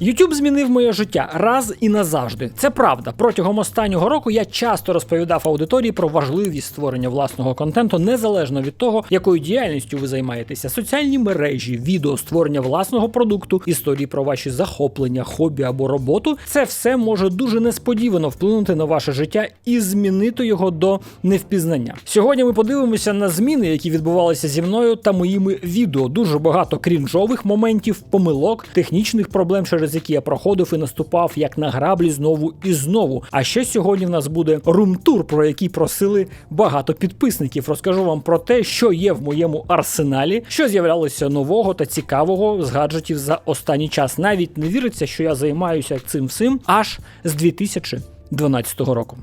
YouTube змінив моє життя раз і назавжди. Це правда. Протягом останнього року я часто розповідав аудиторії про важливість створення власного контенту незалежно від того, якою діяльністю ви займаєтеся. Соціальні мережі, відео, створення власного продукту, історії про ваші захоплення, хобі або роботу. Це все може дуже несподівано вплинути на ваше життя і змінити його до невпізнання. Сьогодні ми подивимося на зміни, які відбувалися зі мною та моїми відео. Дуже багато крінжових моментів, помилок, технічних проблем, через які я проходив і наступав як на граблі знову і знову. А ще сьогодні в нас буде румтур, про який просили багато підписників. Розкажу вам про те, що є в моєму арсеналі, що з'являлося нового та цікавого з гаджетів за останній час. Навіть не віриться, що я займаюся цим всім аж з 2012 року.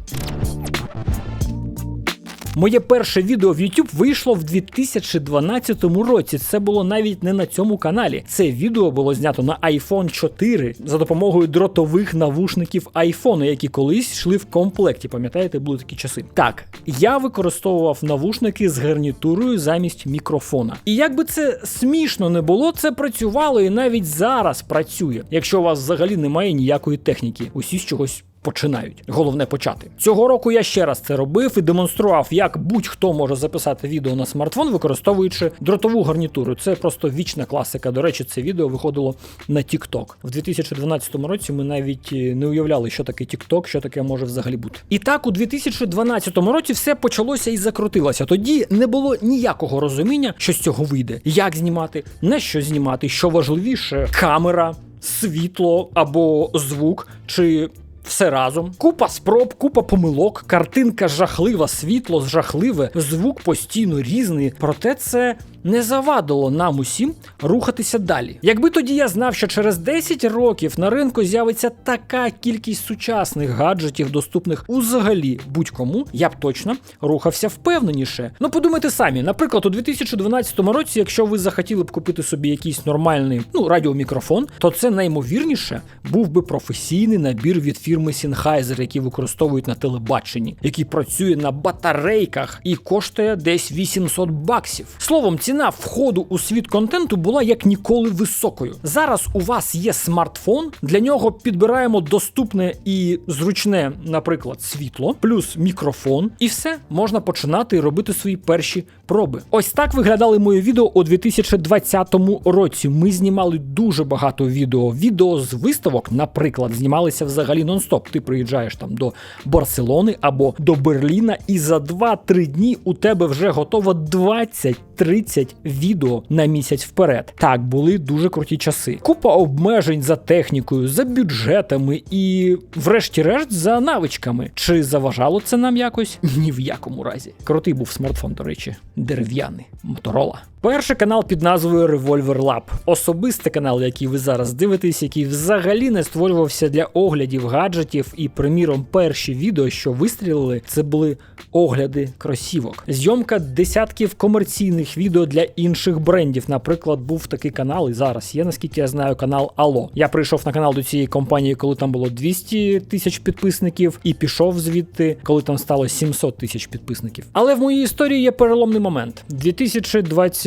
Моє перше відео в YouTube вийшло в 2012 році. Це було навіть не на цьому каналі. Це відео було знято на iPhone 4 за допомогою дротових навушників iPhone, які колись йшли в комплекті. Пам'ятаєте, були такі часи. Так, я використовував навушники з гарнітурою замість мікрофона. І як би це смішно не було, це працювало і навіть зараз працює, якщо у вас взагалі немає ніякої техніки. Усі з чогось починають. Головне почати. Цього року я ще раз це робив і демонстрував, як будь-хто може записати відео на смартфон, використовуючи дротову гарнітуру. Це просто вічна класика. До речі, це відео виходило на TikTok. В 2012 році ми навіть е, не уявляли, що таке TikTok, що таке може взагалі бути. І так, у 2012 році все почалося і закрутилося. Тоді не було ніякого розуміння, що з цього вийде, як знімати, на що знімати, що важливіше, камера. Світло або звук, чи все разом. Купа спроб, купа помилок, картинка жахлива, світло жахливе, звук постійно різний. Проте це не завадило нам усім рухатися далі. Якби тоді я знав, що через 10 років на ринку з'явиться така кількість сучасних гаджетів, доступних узагалі будь-кому, я б точно рухався впевненіше. Ну подумайте самі, наприклад, у 2012 році, якщо ви захотіли б купити собі якийсь нормальний ну радіомікрофон, то це наймовірніше був би професійний набір від фірми Sennheiser, які використовують на телебаченні, який працює на батарейках і коштує десь 800 баксів. Словом, ціна входу у світ контенту була як ніколи високою. Зараз у вас є смартфон, для нього підбираємо доступне і зручне, наприклад, світло, плюс мікрофон, і все можна починати робити свої перші проби. Ось так виглядали мої відео у 2020 році. Ми знімали дуже багато відео. Відео з виставок, наприклад, знімалися взагалі нон-стоп. Ти приїжджаєш там до Барселони або до Берліна, і за 2-3 дні у тебе вже готово 20-30 відео на місяць вперед. Так, були дуже круті часи. Купа обмежень за технікою, за бюджетами і, врешті-решт, за навичками. Чи заважало це нам якось? Ні в якому разі. Крутий був смартфон, до речі, дерев'яний Моторола. Перший канал під назвою Revolver Lab. Особистий канал, який ви зараз дивитесь, який взагалі не створювався для оглядів гаджетів. І, приміром, перші відео, що вистрілили, це були огляди кросівок. Зйомка десятків комерційних відео для інших брендів. Наприклад, був такий канал, і зараз є, наскільки я знаю, канал Ало. Я прийшов на канал до цієї компанії, коли там було 200 тисяч підписників, і пішов звідти, коли там стало 700 тисяч підписників. Але в моїй історії є переломний момент.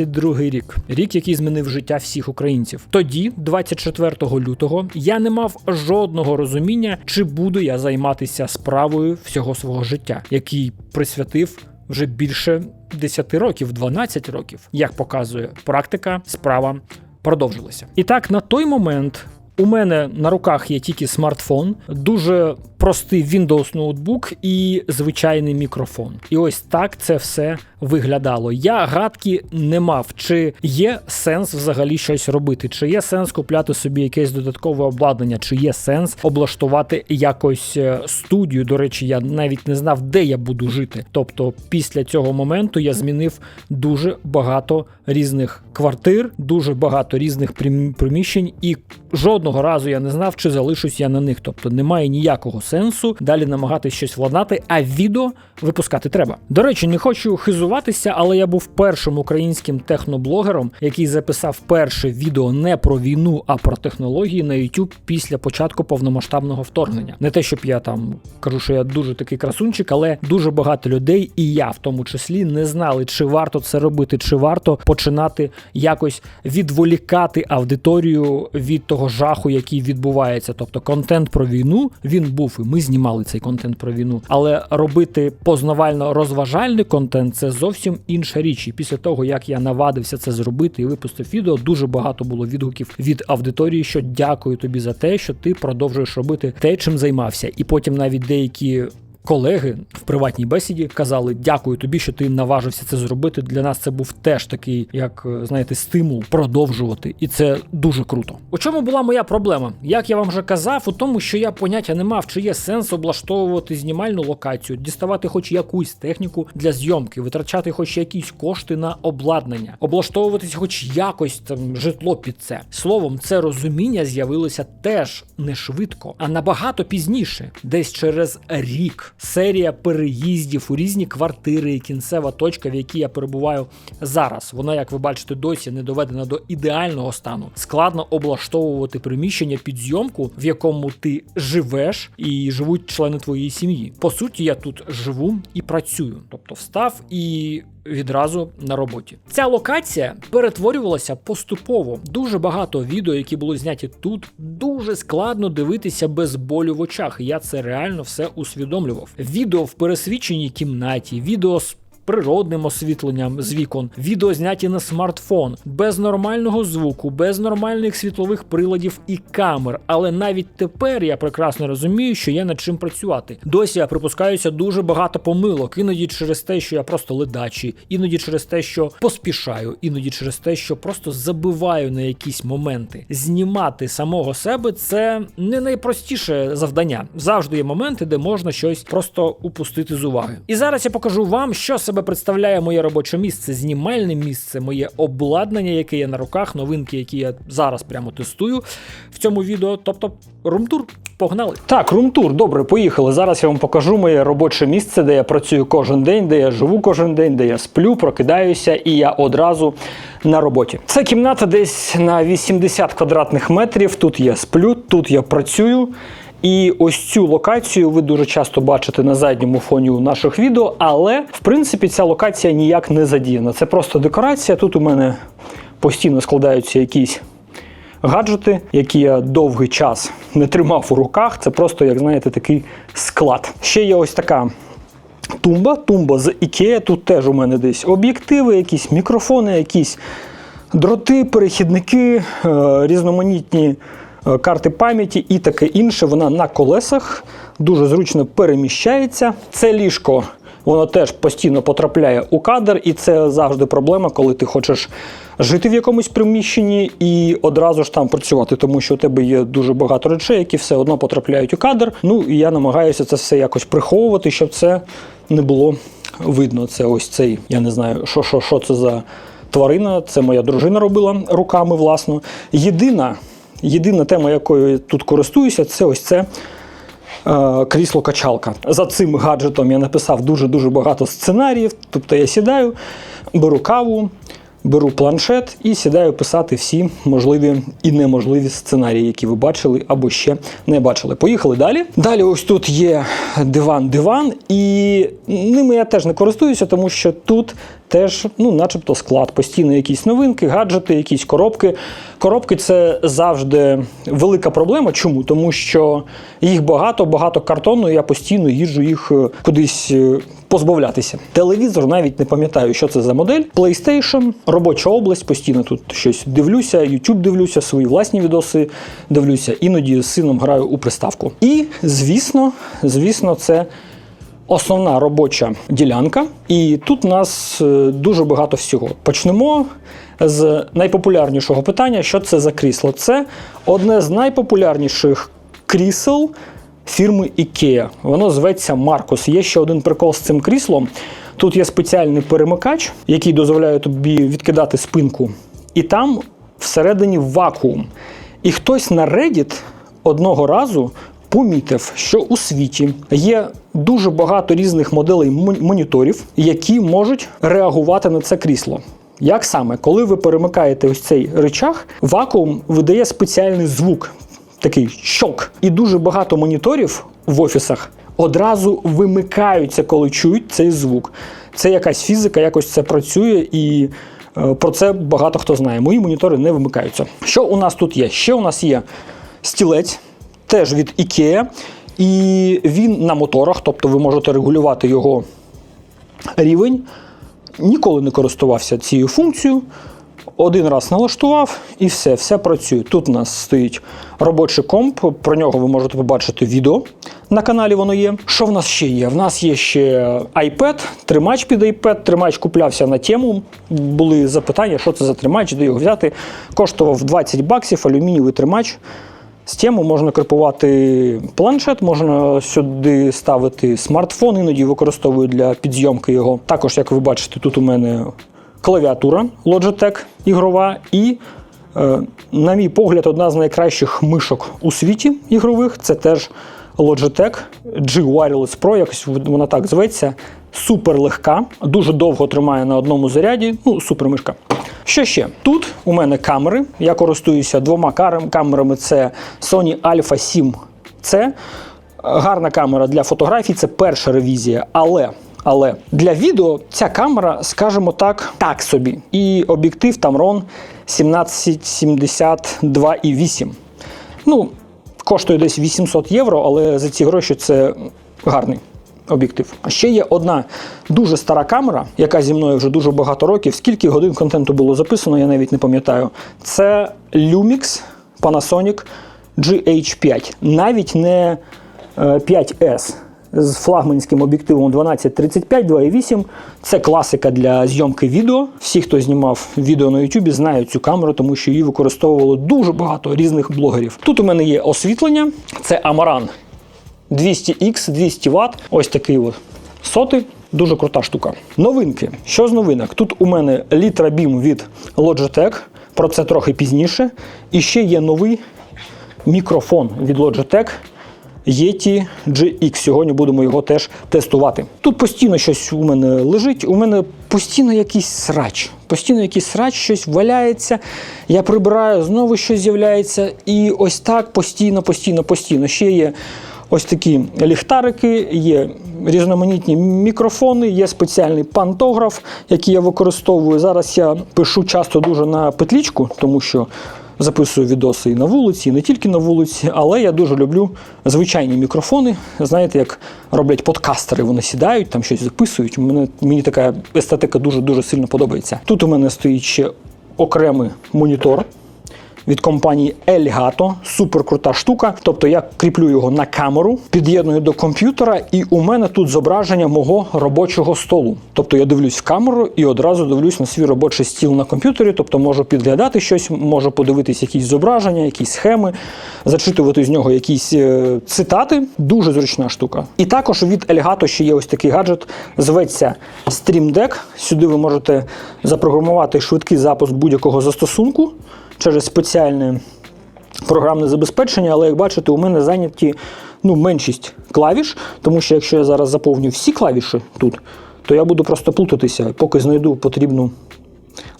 2022 рік, рік, який змінив життя всіх українців. Тоді, 24 лютого, я не мав жодного розуміння, чи буду я займатися справою всього свого життя, який присвятив вже більше 10 років, 12 років. Як показує практика, справа продовжилася. І так, на той момент. У мене на руках є тільки смартфон, дуже простий Windows ноутбук і звичайний мікрофон. І ось так це все виглядало. Я гадки не мав, чи є сенс взагалі щось робити, чи є сенс купляти собі якесь додаткове обладнання, чи є сенс облаштувати якось е, студію. До речі, я навіть не знав, де я буду жити. Тобто, після цього моменту я змінив дуже багато різних квартир, дуже багато різних прим- приміщень, і жодного разу я не знав, чи залишусь я на них. Тобто немає ніякого сенсу далі намагатися щось владнати, а відео випускати треба. До речі, не хочу хизуватися, але я був першим українським техноблогером, який записав перше відео не про війну, а про технології на YouTube після початку повномасштабного вторгнення. Не те, щоб я там кажу, що я дуже такий красунчик, але дуже багато людей, і я в тому числі, не знали, чи варто це робити, чи варто починати якось відволікати аудиторію від того жаху, який відбувається. Тобто контент про війну він був, і ми знімали цей контент про війну. Але робити познавально-розважальний контент це зовсім інша річ. І після того, як я навадився це зробити і випустив відео, дуже багато було відгуків від аудиторії, що дякую тобі за те, що ти продовжуєш робити те, чим займався. І потім навіть деякі. Колеги в приватній бесіді казали: дякую тобі, що ти наважився це зробити. Для нас це був теж такий, як е, знаєте, стимул продовжувати, і це дуже круто. У чому була моя проблема? Як я вам вже казав, у тому, що я поняття не мав, чи є сенс облаштовувати знімальну локацію, діставати хоч якусь техніку для зйомки, витрачати хоч якісь кошти на обладнання, облаштовуватися, хоч якось там житло під це. Словом, це розуміння з'явилося теж не швидко, а набагато пізніше, десь через рік. Серія переїздів у різні квартири і кінцева точка, в якій я перебуваю зараз. Вона, як ви бачите, досі не доведена до ідеального стану. Складно облаштовувати приміщення під зйомку, в якому ти живеш і живуть члени твоєї сім'ї. По суті, я тут живу і працюю, тобто встав і. Відразу на роботі ця локація перетворювалася поступово. Дуже багато відео, які були зняті тут, дуже складно дивитися без болю в очах. Я це реально все усвідомлював. Відео в пересвіченій кімнаті, відео з природним освітленням з вікон, відео зняті на смартфон, без нормального звуку, без нормальних світлових приладів і камер. Але навіть тепер я прекрасно розумію, що є над чим працювати. Досі я припускаюся дуже багато помилок, іноді через те, що я просто ледачий, іноді через те, що поспішаю, іноді через те, що просто забиваю на якісь моменти. Знімати самого себе це не найпростіше завдання. Завжди є моменти, де можна щось просто упустити з уваги. І зараз я покажу вам, що себе представляє моє робоче місце, знімальне місце, моє обладнання, яке є на руках, новинки, які я зараз прямо тестую в цьому відео. Тобто, румтур. Погнали. Так, румтур, добре, поїхали. Зараз я вам покажу моє робоче місце, де я працюю кожен день, де я живу кожен день, де я сплю, прокидаюся, і я одразу на роботі. Це кімната десь на 80 квадратних метрів. Тут я сплю, тут я працюю. І ось цю локацію ви дуже часто бачите на задньому фоні у наших відео, але в принципі ця локація ніяк не задіяна. Це просто декорація. Тут у мене постійно складаються якісь гаджети, які я довгий час не тримав у руках. Це просто, як знаєте, такий склад. Ще є ось така. Тумба, тумба з Ікея. Тут теж у мене десь об'єктиви, якісь мікрофони, якісь дроти, перехідники, е, різноманітні карти пам'яті і таке інше. Вона на колесах дуже зручно переміщається. Це ліжко. Воно теж постійно потрапляє у кадр, і це завжди проблема, коли ти хочеш жити в якомусь приміщенні і одразу ж там працювати, тому що у тебе є дуже багато речей, які все одно потрапляють у кадр. Ну і я намагаюся це все якось приховувати, щоб це не було видно. Це ось цей, я не знаю, що, що, що це за тварина. Це моя дружина робила руками, власно. Єдина, єдина тема, якою я тут користуюся, це ось це. е, Крісло-качалка. За цим гаджетом я написав дуже-дуже багато сценаріїв. Тобто я сідаю, беру каву, беру планшет і сідаю писати всі можливі і неможливі сценарії, які ви бачили або ще не бачили. Поїхали далі. Далі, ось тут є диван-диван, і ними я теж не користуюся, тому що тут теж, ну, начебто, склад. Постійно якісь новинки, гаджети, якісь коробки. Коробки це завжди велика проблема. Чому? Тому що їх багато, багато картону, і я постійно їжджу їх е, кудись. Позбавлятися. Телевізор навіть не пам'ятаю, що це за модель. PlayStation, робоча область, постійно тут щось дивлюся, YouTube дивлюся, свої власні відоси дивлюся, іноді з сином граю у приставку. І, звісно, звісно, це основна робоча ділянка. І тут у нас е, дуже багато всього. Почнемо з найпопулярнішого питання: що це за крісло? Це одне з найпопулярніших крісел фірми IKEA. Воно зветься Маркус. Є ще один прикол з цим кріслом. Тут є спеціальний перемикач, який дозволяє тобі відкидати спинку. І там всередині вакуум. І хтось на Reddit одного разу помітив, що у світі є дуже багато різних моделей моніторів, які можуть реагувати на це крісло. Як саме, коли ви перемикаєте ось цей рычаг, вакуум видає спеціальний звук, такий щок. І дуже багато моніторів в офісах одразу вимикаються, коли чують цей звук. Це якась фізика, якось це працює, і Е, Про це багато хто знає. Мої монітори не вимикаються. Що у нас тут є? Ще у нас є стілець, теж від IKEA, і він на моторах, тобто ви можете регулювати його рівень. Ніколи не користувався цією функцією. Один раз налаштував і все, все працює. Тут у нас стоїть робочий комп, про нього ви можете побачити відео. На каналі воно є. Що в нас ще є? В нас є ще iPad, тримач під iPad. Тримач куплявся на тему. Були запитання, що це за тримач, де його взяти. Коштував 20 баксів, алюмінієвий тримач. З тему можна кріпувати планшет, можна сюди ставити смартфон, іноді використовую для підзйомки його. Також, як ви бачите, тут у мене клавіатура Logitech ігрова і, е, на мій погляд, одна з найкращих мишок у світі ігрових. Це теж Logitech G Wireless Pro, якось вона так зветься. Супер легка, дуже довго тримає на одному заряді. Ну, супер мишка. Що ще? Тут у мене камери. Я користуюся двома камерами. Це Sony Alpha 7C. Гарна камера для фотографій, це перша ревізія. Але, але для відео ця камера, скажімо так, так собі. І об'єктив Tamron 1772,8. Ну, коштує десь 800 євро, але за ці гроші це гарний об'єктив. А ще є одна дуже стара камера, яка зі мною вже дуже багато років. Скільки годин контенту було записано, я навіть не пам'ятаю. Це Lumix Panasonic GH5. Навіть не е, 5S з флагманським об'єктивом 1235 2.8. Це класика для зйомки відео. Всі, хто знімав відео на YouTube, знають цю камеру, тому що її використовувало дуже багато різних блогерів. Тут у мене є освітлення, це Amaran 200X, 200 Вт. Ось такий от соти. Дуже крута штука. Новинки. Що з новинок? Тут у мене Litra Beam від Logitech, про це трохи пізніше. І ще є новий мікрофон від Logitech Yeti GX. Сьогодні будемо його теж тестувати. Тут постійно щось у мене лежить, у мене постійно якийсь срач. Постійно якийсь срач, щось валяється. Я прибираю, знову щось з'являється. І ось так постійно, постійно, постійно. Ще є ось такі ліхтарики, є різноманітні мікрофони, є спеціальний пантограф, який я використовую. Зараз я пишу часто дуже на петлічку, тому що записую відоси і на вулиці, і не тільки на вулиці, але я дуже люблю звичайні мікрофони. Знаєте, як роблять подкастери, вони сідають, там щось записують. Мене, мені така естетика дуже-дуже сильно подобається. Тут у мене стоїть ще окремий монітор від компанії Elgato. Супер крута штука. Тобто я кріплю його на камеру, під'єдную до комп'ютера, і у мене тут зображення мого робочого столу. Тобто я дивлюсь в камеру і одразу дивлюсь на свій робочий стіл на комп'ютері. Тобто можу підглядати щось, можу подивитись якісь зображення, якісь схеми, зачитувати з нього якісь е, цитати. Дуже зручна штука. І також від Elgato ще є ось такий гаджет, зветься Stream Deck. Сюди ви можете запрограмувати швидкий запуск будь-якого застосунку через спеціальне програмне забезпечення, але як бачите, у мене зайняті ну, меншість клавіш, тому що якщо я зараз заповню всі клавіші тут, то я буду просто плутатися, поки знайду потрібну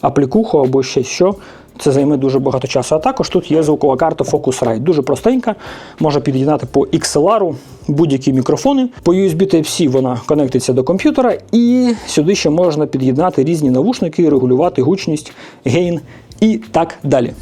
аплікуху або ще що. Це займе дуже багато часу. А також тут є звукова карта Focusrite. Дуже простенька, може під'єднати по XLR будь-які мікрофони. По USB Type-C вона конектиться до комп'ютера, і сюди ще можна під'єднати різні навушники, регулювати гучність, гейн і так далі.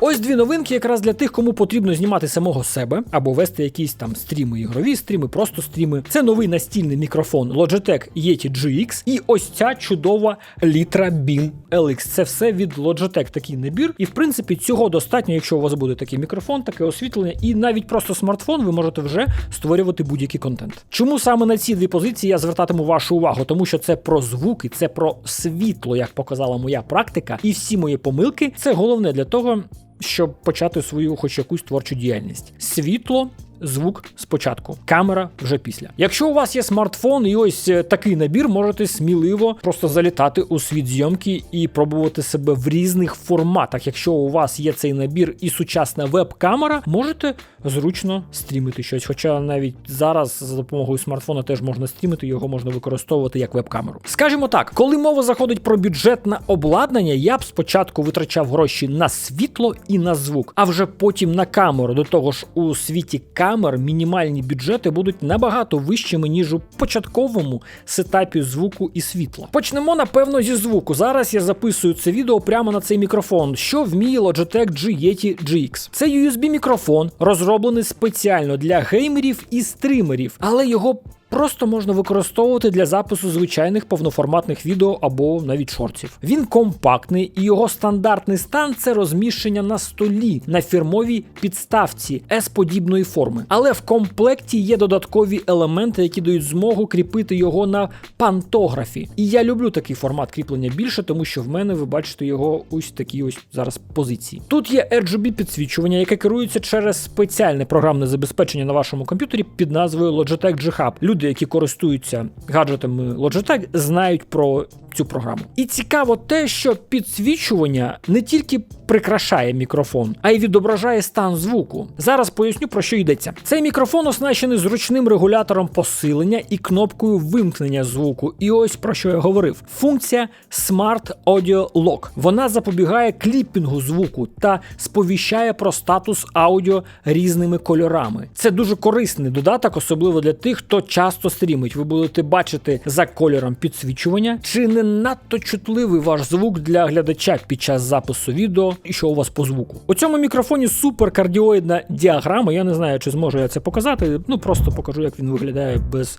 Ось дві новинки, якраз для тих, кому потрібно знімати самого себе або вести якісь там стріми, ігрові стріми, просто стріми. Це новий настільний мікрофон Logitech Yeti GX і ось ця чудова Litra Beam LX. Це все від Logitech такий набір. І в принципі цього достатньо, якщо у вас буде такий мікрофон, таке освітлення, і навіть просто смартфон, ви можете вже створювати будь-який контент. Чому саме на ці дві позиції я звертатиму вашу увагу? Тому що це про звуки, це про світло, як показала моя практика, і всі мої помилки це головне для того щоб почати свою хоч якусь творчу діяльність. Світло. Звук спочатку, камера вже після. Якщо у вас є смартфон і ось е, такий набір, можете сміливо просто залітати у світ зйомки і пробувати себе в різних форматах. Якщо у вас є цей набір і сучасна веб-камера, можете зручно стрімити щось. Хоча навіть зараз за допомогою смартфона теж можна стрімити, його можна використовувати як веб-камеру. Скажімо так, коли мова заходить про бюджетне обладнання, я б спочатку витрачав гроші на світло і на звук, а вже потім на камеру. До того ж, у світі камери камер мінімальні бюджети будуть набагато вищими, ніж у початковому сетапі звуку і світла. Почнемо напевно зі звуку. Зараз я записую це відео прямо на цей мікрофон, що вміє Logitech G Yeti GX. Це USB мікрофон, розроблений спеціально для геймерів і стримерів, але його Просто можна використовувати для запису звичайних повноформатних відео або навіть шортів. Він компактний і його стандартний стан це розміщення на столі на фірмовій підставці S-подібної форми. Але в комплекті є додаткові елементи, які дають змогу кріпити його на пантографі. І я люблю такий формат кріплення більше, тому що в мене ви бачите його ось такі ось зараз позиції. Тут є RGB підсвічування, яке керується через спеціальне програмне забезпечення на вашому комп'ютері під назвою Logitech G Hub. Люди, які користуються гаджетами Logitech, знають про цю програму. І цікаво те, що підсвічування не тільки прикрашає мікрофон, а й відображає стан звуку. Зараз поясню про що йдеться. Цей мікрофон оснащений зручним регулятором посилення і кнопкою вимкнення звуку. І ось про що я говорив: функція Smart Audio Lock. Вона запобігає кліпінгу звуку та сповіщає про статус аудіо різними кольорами. Це дуже корисний додаток, особливо для тих, хто часто стрімить. Ви будете бачити за кольором підсвічування, чи не надто чутливий ваш звук для глядача під час запису відео, і що у вас по звуку. У цьому мікрофоні суперкардіоїдна діаграма. Я не знаю, чи зможу я це показати. Ну просто покажу, як він виглядає без.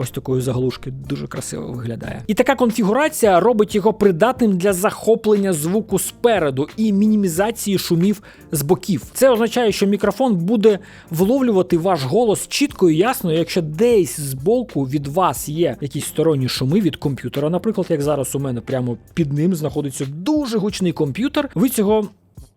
Ось такої заглушки дуже красиво виглядає. І така конфігурація робить його придатним для захоплення звуку спереду і мінімізації шумів з боків. Це означає, що мікрофон буде вловлювати ваш голос чітко і ясно, якщо десь з боку від вас є якісь сторонні шуми від комп'ютера. Наприклад, як зараз у мене прямо під ним знаходиться дуже гучний комп'ютер. Ви цього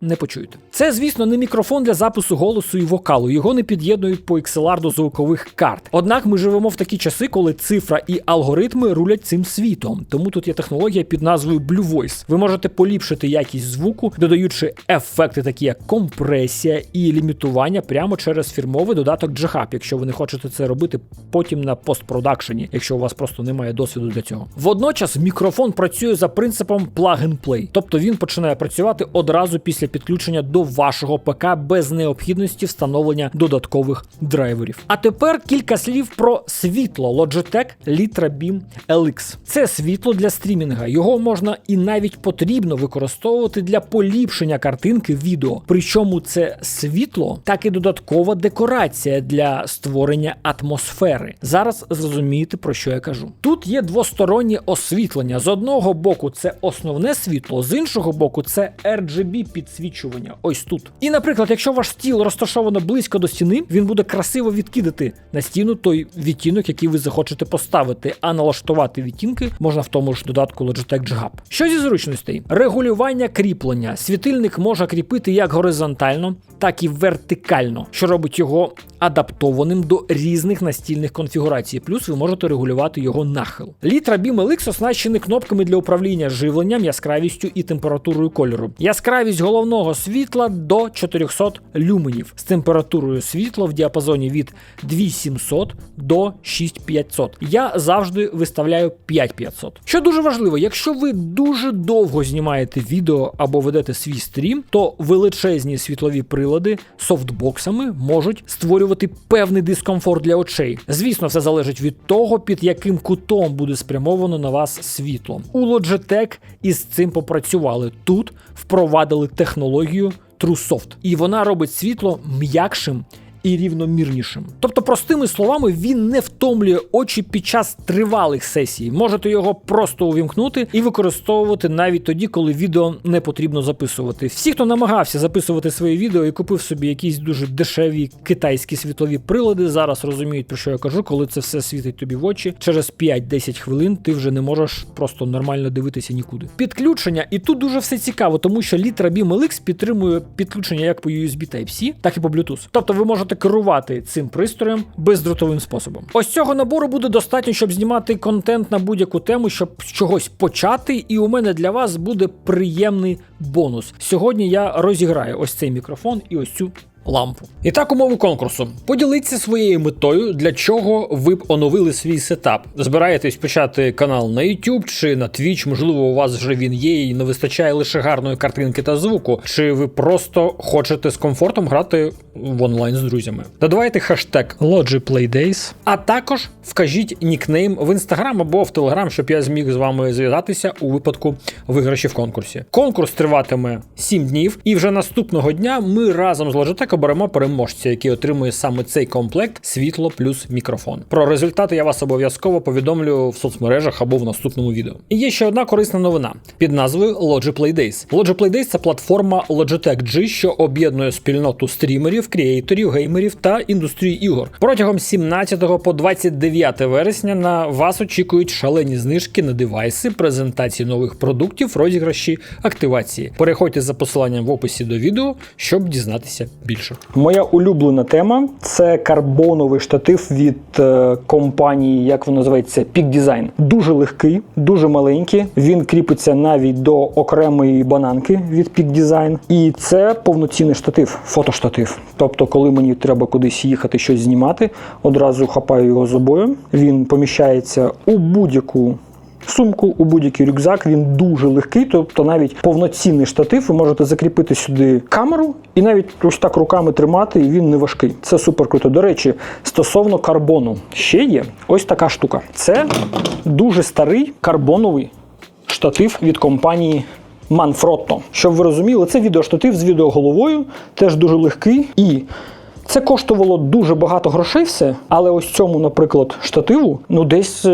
не почуєте. Це, звісно, не мікрофон для запису голосу і вокалу. Його не під'єднують по XLR до звукових карт. Однак ми живемо в такі часи, коли цифра і алгоритми рулять цим світом. Тому тут є технологія під назвою Blue Voice. Ви можете поліпшити якість звуку, додаючи ефекти, такі як компресія і лімітування прямо через фірмовий додаток G-Hub, якщо ви не хочете це робити потім на постпродакшені, якщо у вас просто немає досвіду для цього. Водночас мікрофон працює за принципом plug-and-play, тобто він починає працювати одразу після підключення до вашого ПК без необхідності встановлення додаткових драйверів. А тепер кілька слів про світло Logitech Litra Beam LX. Це світло для стрімінга. Його можна і навіть потрібно використовувати для поліпшення картинки відео. Причому це світло, так і додаткова декорація для створення атмосфери. Зараз зрозумієте про що я кажу. Тут є двостороннє освітлення. З одного боку, це основне світло, з іншого боку, це RGB підсвічування. Ось тут. І, наприклад, якщо ваш стіл розташовано близько до стіни, він буде красиво відкидати на стіну той відтінок, який ви захочете поставити, а налаштувати відтінки можна в тому ж додатку Logitech G Hub. Що зі зручностей? Регулювання кріплення. Світильник може кріпити як горизонтально, так і вертикально, що робить його адаптованим до різних настільних конфігурацій. Плюс ви можете регулювати його нахил. Літра Beam LX оснащений кнопками для управління живленням, яскравістю і температурою кольору. Яскравість головного світла до 400 люменів з температурою світла в діапазоні від 2700 до 6500. Я завжди виставляю 5500. Що дуже важливо, якщо ви дуже довго знімаєте відео або ведете свій стрім, то величезні світлові прилади софтбоксами можуть створювати певний дискомфорт для очей. Звісно, все залежить від того, під яким кутом буде спрямовано на вас світло. У Logitech із цим попрацювали. Тут впровадили технологію TrueSoft. і вона робить світло м'якшим. І рівномірнішим. Тобто, простими словами, він не втомлює очі під час тривалих сесій. Можете його просто увімкнути і використовувати навіть тоді, коли відео не потрібно записувати. Всі, хто намагався записувати свої відео і купив собі якісь дуже дешеві китайські світлові прилади, зараз розуміють, про що я кажу, коли це все світить тобі в очі. Через 5-10 хвилин ти вже не можеш просто нормально дивитися нікуди. Підключення, і тут дуже все цікаво, тому що Litra Beam LX підтримує підключення як по USB Type-C, так і по Bluetooth. Тобто ви можете керувати цим пристроєм бездротовим способом. Ось цього набору буде достатньо, щоб знімати контент на будь-яку тему, щоб з чогось почати. І у мене для вас буде приємний бонус. Сьогодні я розіграю ось цей мікрофон і ось цю лампу. І так, умови конкурсу. Поділіться своєю метою, для чого ви б оновили свій сетап. Збираєтесь почати канал на YouTube чи на Twitch, можливо, у вас вже він є і не вистачає лише гарної картинки та звуку, чи ви просто хочете з комфортом грати в онлайн з друзями. Додавайте хештег LogiPlayDays, а також вкажіть нікнейм в Instagram або в Telegram, щоб я зміг з вами зв'язатися у випадку виграші в конкурсі. Конкурс триватиме 7 днів, і вже наступного дня ми разом з Logitech оберемо переможця, який отримує саме цей комплект світло плюс мікрофон. Про результати я вас обов'язково повідомлю в соцмережах або в наступному відео. І є ще одна корисна новина під назвою LogiPlay Days. LogiPlay Days – це платформа Logitech G, що об'єднує спільноту стрімерів, креаторів, геймерів та індустрію ігор. Протягом 17 по 29 вересня на вас очікують шалені знижки на девайси, презентації нових продуктів, розіграші, активації. Переходьте за посиланням в описі до відео, щоб дізнатися більше. Моя улюблена тема це карбоновий штатив від е, компанії, як воно називається, Peak Design. Дуже легкий, дуже маленький. Він кріпиться навіть до окремої бананки від Peak Design. І це повноцінний штатив, фотоштатив. Тобто, коли мені треба кудись їхати щось знімати, одразу хапаю його з собою. Він поміщається у будь-яку сумку, у будь-який рюкзак. Він дуже легкий, тобто навіть повноцінний штатив. Ви можете закріпити сюди камеру і навіть ось так руками тримати, і він не важкий. Це супер круто. До речі, стосовно карбону, ще є ось така штука. Це дуже старий карбоновий штатив від компанії. Manfrotto. Щоб ви розуміли, це відеоштатив з відеоголовою, теж дуже легкий. І це коштувало дуже багато грошей все, але ось цьому, наприклад, штативу, ну десь.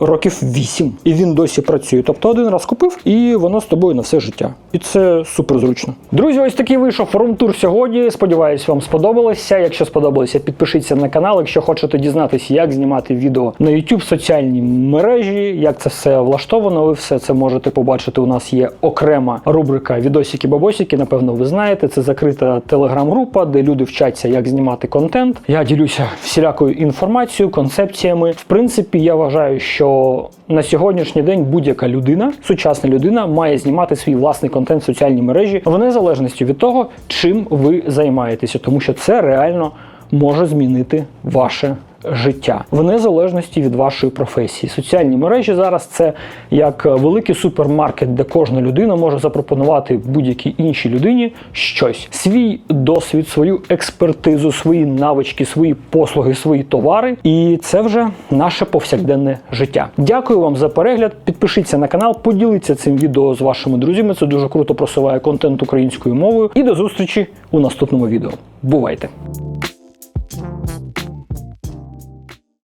Років 8. і він досі працює. Тобто один раз купив, і воно з тобою на все життя. І це супер зручно. Друзі, ось такий вийшов форум-тур сьогодні. Сподіваюсь, вам сподобалося. Якщо сподобалося, підпишіться на канал. Якщо хочете дізнатися, як знімати відео на YouTube, соціальні мережі, як це все влаштовано, ви все це можете побачити. У нас є окрема рубрика Відосики-бабосики. Напевно, ви знаєте. Це закрита телеграм-група, де люди вчаться, як знімати контент. Я ділюся всілякою інформацією, концепціями. В принципі, я вважаю, що на сьогоднішній день будь-яка людина, сучасна людина, має знімати свій власний контент в соціальній мережі в незалежності від того, чим ви займаєтеся, тому що це реально може змінити ваше життя в незалежності від вашої професії. Соціальні мережі зараз це як великий супермаркет, де кожна людина може запропонувати будь-якій іншій людині щось: свій досвід, свою експертизу, свої навички, свої послуги, свої товари. І це вже наше повсякденне життя. Дякую вам за перегляд. Підпишіться на канал, поділіться цим відео з вашими друзями. Це дуже круто просуває контент українською мовою. І до зустрічі у наступному відео. Бувайте!